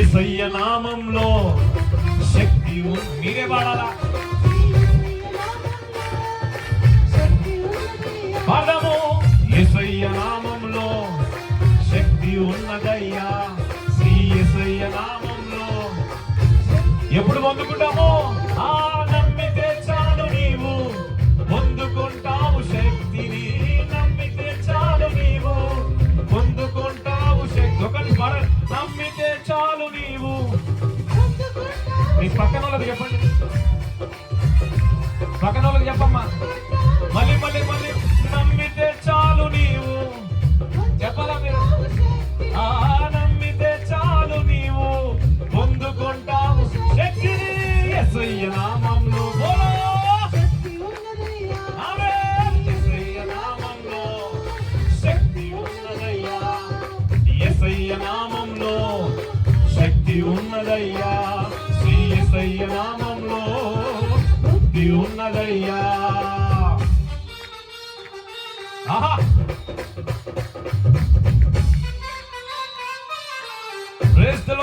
ఏసయ్య నామంలో శక్తి ఉంది మీరే పాడాలా? పాడము ఏసయ్య నామంలో శక్తి ఉన్నదయ్యా. శ్రీ ఏసయ్య నామం చాలు నీవు. మీ పక్కన వాళ్ళకి చెప్పండి. పక్కన వాళ్ళకి చెప్పమ్మా. బుద్ధి ఉన్నదయ్యా శ్రీ యేసయ్య నామంలో బుద్ధి ఉన్నదయ్యా. ఆహా! ప్రైజ్ ది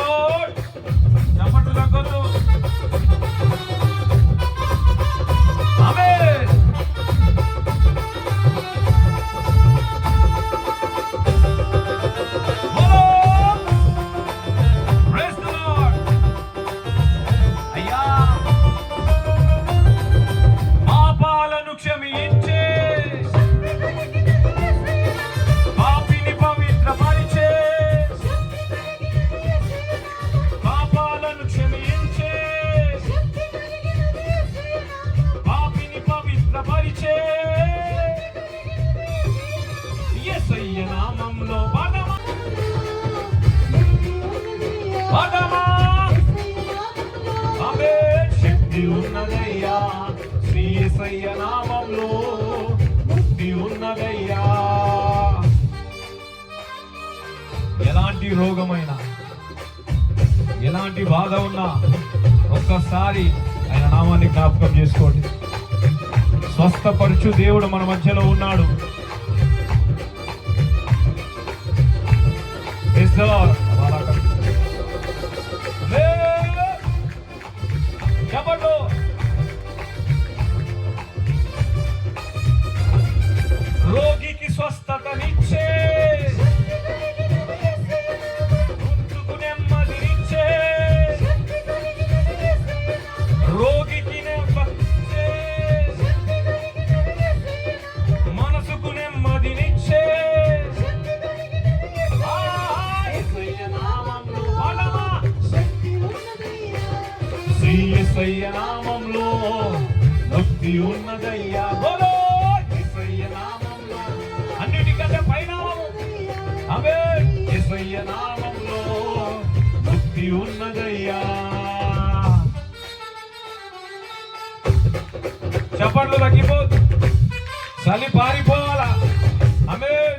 ముక్తి ఉన్నదయ్యా. శ్రీసయ్య నామంలో ముక్తి ఉన్నదయ్యా. ఎలాంటి రోగమైనా ఎలాంటి బాధ ఉన్నా ఒక్కసారి ఆయన నామాన్ని జ్ఞాపకం చేసుకోండి. స్వస్థపరచు దేవుడు మన మధ్యలో ఉన్నాడు. Praise the యేసయ్య నామంలో. ముక్తి ఉన్నదయ్యా. నామంలో. అన్నిటికంటే పైనామము అవే యేసయ్య నామంలో. ఉన్నదయ్యా. చప్పట్లు తగ్గిపోదు చలి పారిపోవాలా? ఆమె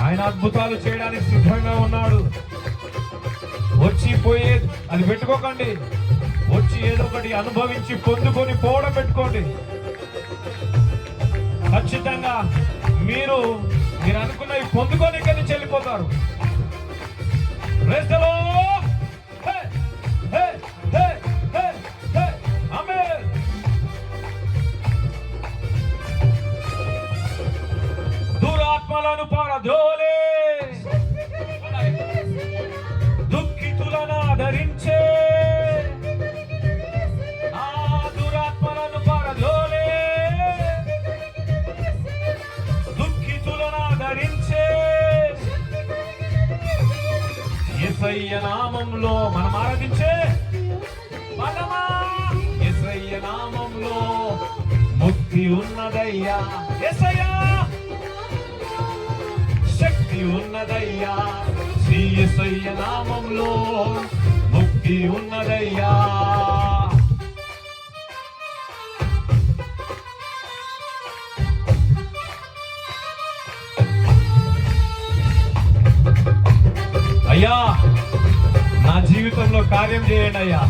ఆయన అద్భుతాలు చేయడానికి సిద్ధంగా ఉన్నాడు. వచ్చి పోయే అది పెట్టుకోకండి. ఏదో ఒకటి అనుభవించి పొందుకొని పోవడం పెట్టుకోండి ఖచ్చితంగా మీరు మీరు అనుకున్నవి పొందుకొని ఇక్కడి నుంచి వెళ్ళిపోతారు. Praise దో ఎస్రయ్య నామంలో మనం ఆరాధించే పదమా యేసయ్య నామంలో ముక్తి ఉన్నదయ్యా. యేసయ్యా శక్తి ఉన్నదయ్యా. శ్రీ యేసయ్య నామంలో ముక్తి ఉన్నదయ్యా. అయ్యా! జీవితంలో కార్యం చేయండి అయ్యా.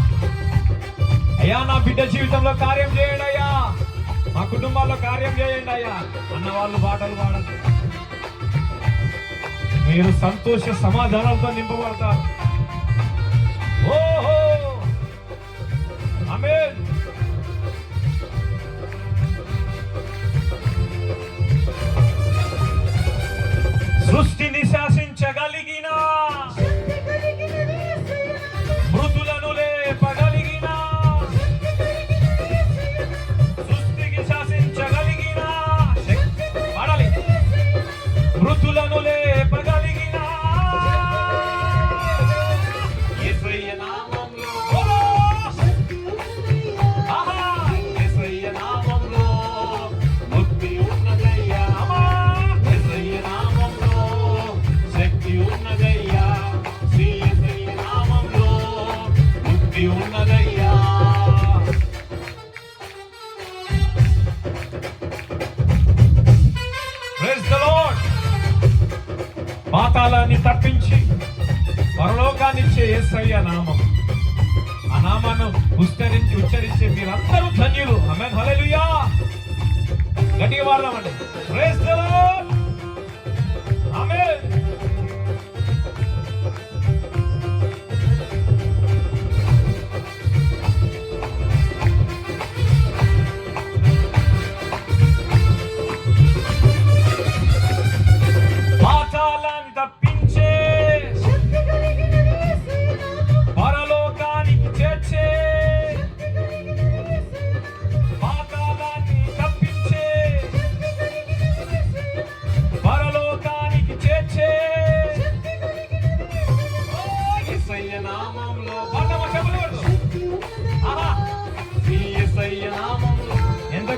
అయ్యా నా బిడ్డ జీవితంలో కార్యం చేయండి అయ్యా. మా కుటుంబాల్లో కార్యం చేయండి అయ్యా. అన్న వాళ్ళు పాటలు పాడదు మీరు సంతోష సమాధానాలతో నింపబడతారు. ఓహో! అమేన్ సృష్టిని శాసి ఏసయ్య నామం. ఆ నామాన్ని ఉచ్చరించి ఉచ్చరించే మీరందరూ ధన్యులు. ఆమేన్. హల్లెలూయా. గట్టిగా వాడదామండి ప్రైజ్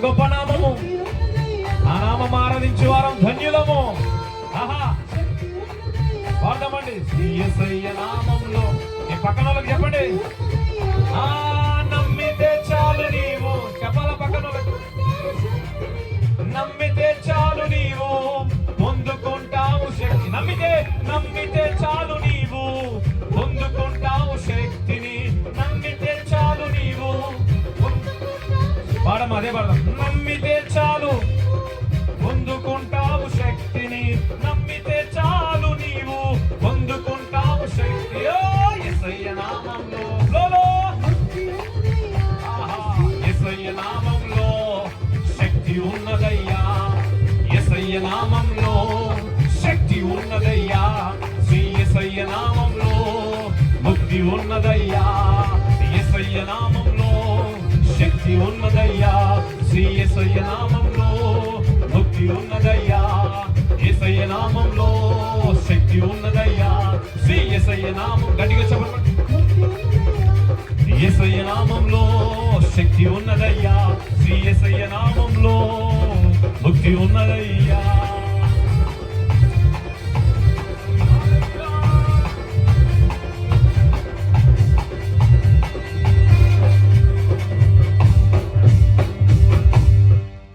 గొప్ప నామము ఆ నామం ఆరాధించే వారం ధన్యులము. ఆహా. సిఎస్ఐ నామంలో. మీ పక్కన వాళ్ళకి చెప్పండి. ఆ నమ్మితే చాలు నీవు. చెప్పాల పక్కన నమ్మితే చాలు నీవు. పొందుకుంటావు శక్తి. నమ్మితే నమ్మితే పాడమ అదే పాడదాం. నమ్మితే చాలు పొందుకుంటావు శక్తిని. నమ్మితే చాలు నీవు పొందుకుంటావు శక్తి. ఎసయ్య నామంలో. లోలో. నామంలో శక్తి ఉన్నదయ్యా. ఎసయ్య నామంలో శక్తి ఉన్నదయ్యా. శ్రీ ఎసయ్య నామంలో ముక్తి ఉన్నదయ్యా. శక్తి ఉన్నదయ్యా. శ్రీ నామంలో భక్తి ఉన్నదయ్యా. యేసయ్య నామంలో శక్తి ఉన్నదయ్యా. శ్రీ యేసయ్య నామం గట్టిగా చెప్పండి. యేసయ్య నామంలో శక్తి ఉన్నదయ్యా. శ్రీ యేసయ్య నామంలో భక్తి ఉన్నదయ్యా.